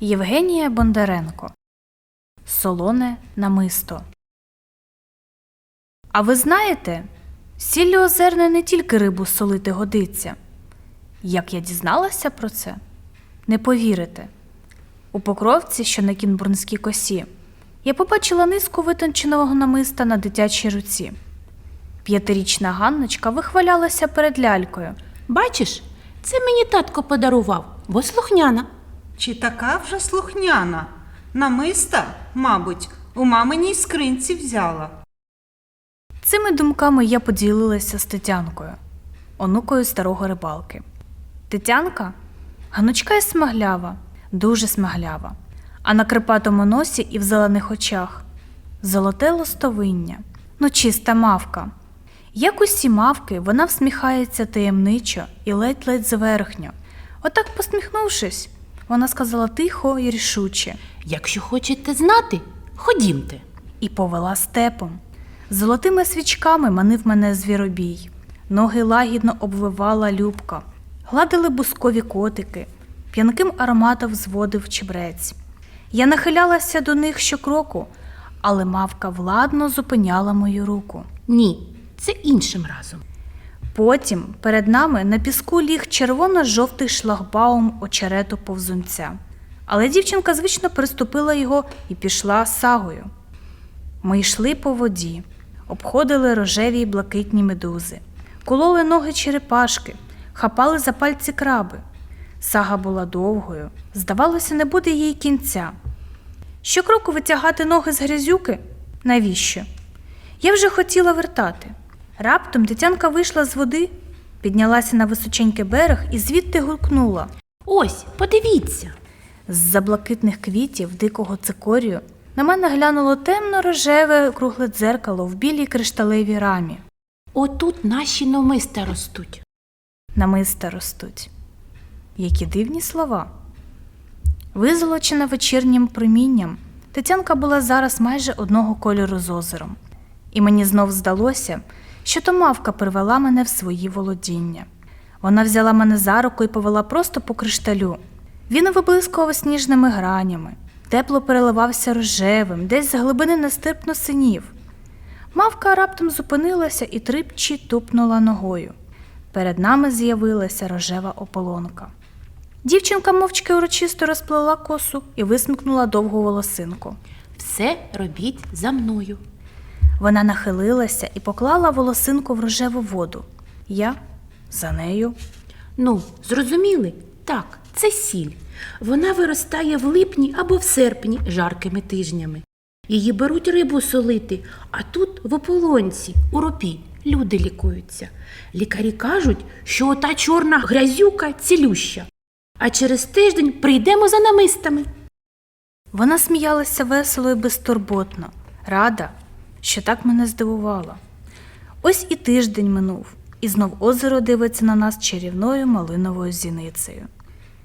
Євгенія Бондаренко. Солоне намисто. А ви знаєте, сіллю озерне не тільки рибу солити годиться. Як я дізналася про це? Не повірите. У покровці, що на кінбурнській косі, я побачила низку витонченого намиста на дитячій руці. П'ятирічна Ганночка вихвалялася перед лялькою. Бачиш, це мені татко подарував, бо слухняна. Чи така вже слухняна? Намиста, мабуть, у маминій скринці взяла. Цими думками я поділилася з Тетянкою, онукою старого рибалки. Тетянка ганочка і смаглява, дуже смаглява, а на крипатому носі і в зелених очах золоте лостовиння, ну чиста мавка. Як усі мавки, вона всміхається таємничо і ледь-ледь зверхньо. Отак, посміхнувшись, вона сказала тихо і рішуче Якщо хочете знати, ходімте. і повела степом. Золотими свічками манив мене звіробій. Ноги лагідно обвивала любка, гладили бускові котики, п'янким ароматом зводив чебрець. Я нахилялася до них щокроку, але мавка владно зупиняла мою руку. Ні, це іншим разом. Потім перед нами на піску ліг червоно-жовтий шлагбаум очерету повзунця. Але дівчинка звично приступила його і пішла сагою. Ми йшли по воді, обходили рожеві й блакитні медузи, кололи ноги черепашки, хапали за пальці краби. Сага була довгою, здавалося, не буде їй кінця. Щокроку витягати ноги з грязюки? Навіщо? Я вже хотіла вертати. Раптом дитянка вийшла з води, піднялася на височенький берег і звідти гукнула. Ось, подивіться. З-за блакитних квітів дикого цикорію на мене глянуло темно-рожеве кругле дзеркало в білій кришталевій рамі. Отут наші номиста ростуть. Намиста ростуть. Які дивні слова. Визолочена вечірнім промінням, Тетянка була зараз майже одного кольору з озером. І мені знов здалося, що то мавка привела мене в свої володіння. Вона взяла мене за руку і повела просто по кришталю. Він виблискував сніжними гранями, тепло переливався рожевим, десь з глибини нестерпно синів. Мавка раптом зупинилася і трипчі тупнула ногою. Перед нами з'явилася рожева ополонка. Дівчинка мовчки урочисто розплела косу і висмикнула довгу волосинку. Все робіть за мною. Вона нахилилася і поклала волосинку в рожеву воду. Я за нею. Ну, зрозуміли? Так, це сіль. Вона виростає в липні або в серпні жаркими тижнями. Її беруть рибу солити, а тут в ополонці, у ропі, люди лікуються. Лікарі кажуть, що ота чорна грязюка цілюща. А через тиждень прийдемо за намистами. Вона сміялася весело і безтурботно, рада, що так мене здивувала. Ось і тиждень минув, і знов озеро дивиться на нас чарівною малиновою зіницею.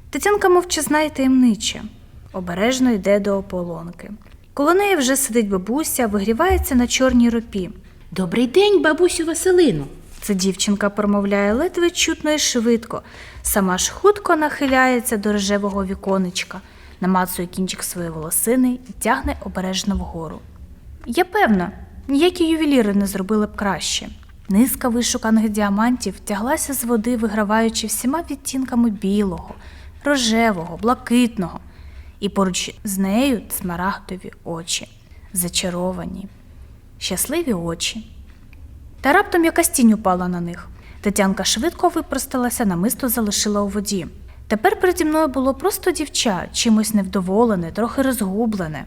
Тетянка мовчазна й таємнича, обережно йде до ополонки. Коло неї вже сидить бабуся, вигрівається на чорній ропі. Добрий день, бабусю Василину. Це дівчинка промовляє ледве чутно і швидко, сама ж хутко нахиляється до рожевого віконечка, намацує кінчик своєї волосини і тягне обережно вгору. Я певна, ніякі ювеліри не зробили б краще. Низка вишуканих діамантів тяглася з води, виграваючи всіма відтінками білого, рожевого, блакитного, і поруч з нею смарагдові очі, зачаровані, щасливі очі. Та раптом якась тінь упала на них. Тетянка швидко випросталася, намисто залишила у воді. Тепер переді мною було просто дівча, чимось невдоволене, трохи розгублене.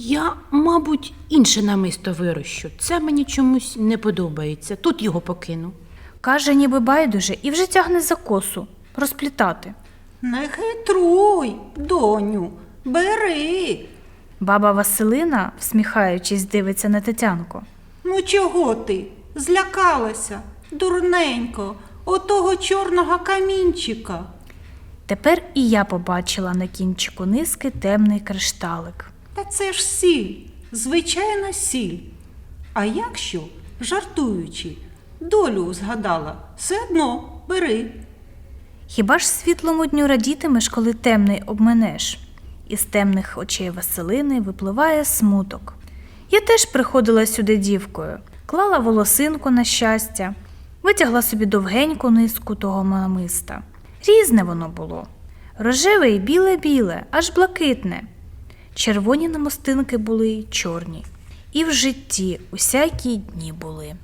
Я, мабуть, інше намисто вирощу. Це мені чомусь не подобається. Тут його покину. Каже, ніби байдуже, і вже тягне за косу розплітати. Не хитруй, доню, бери. Баба Василина, всміхаючись, дивиться на Тетянку. Ну чого ти? Злякалася, дурненько, отого чорного камінчика. Тепер і я побачила на кінчику низки темний кришталик. Та це ж сіль, звичайна сіль. А якщо, жартуючи, долю згадала, все одно бери. Хіба ж світлому дню радітимеш, коли темний обменеш? Із темних очей Василини випливає смуток. Я теж приходила сюди дівкою, клала волосинку на щастя, витягла собі довгеньку низку того намиста. Різне воно було. Рожеве і біле-біле, аж блакитне. Червоні намистинки були чорні. І в житті усякі дні були.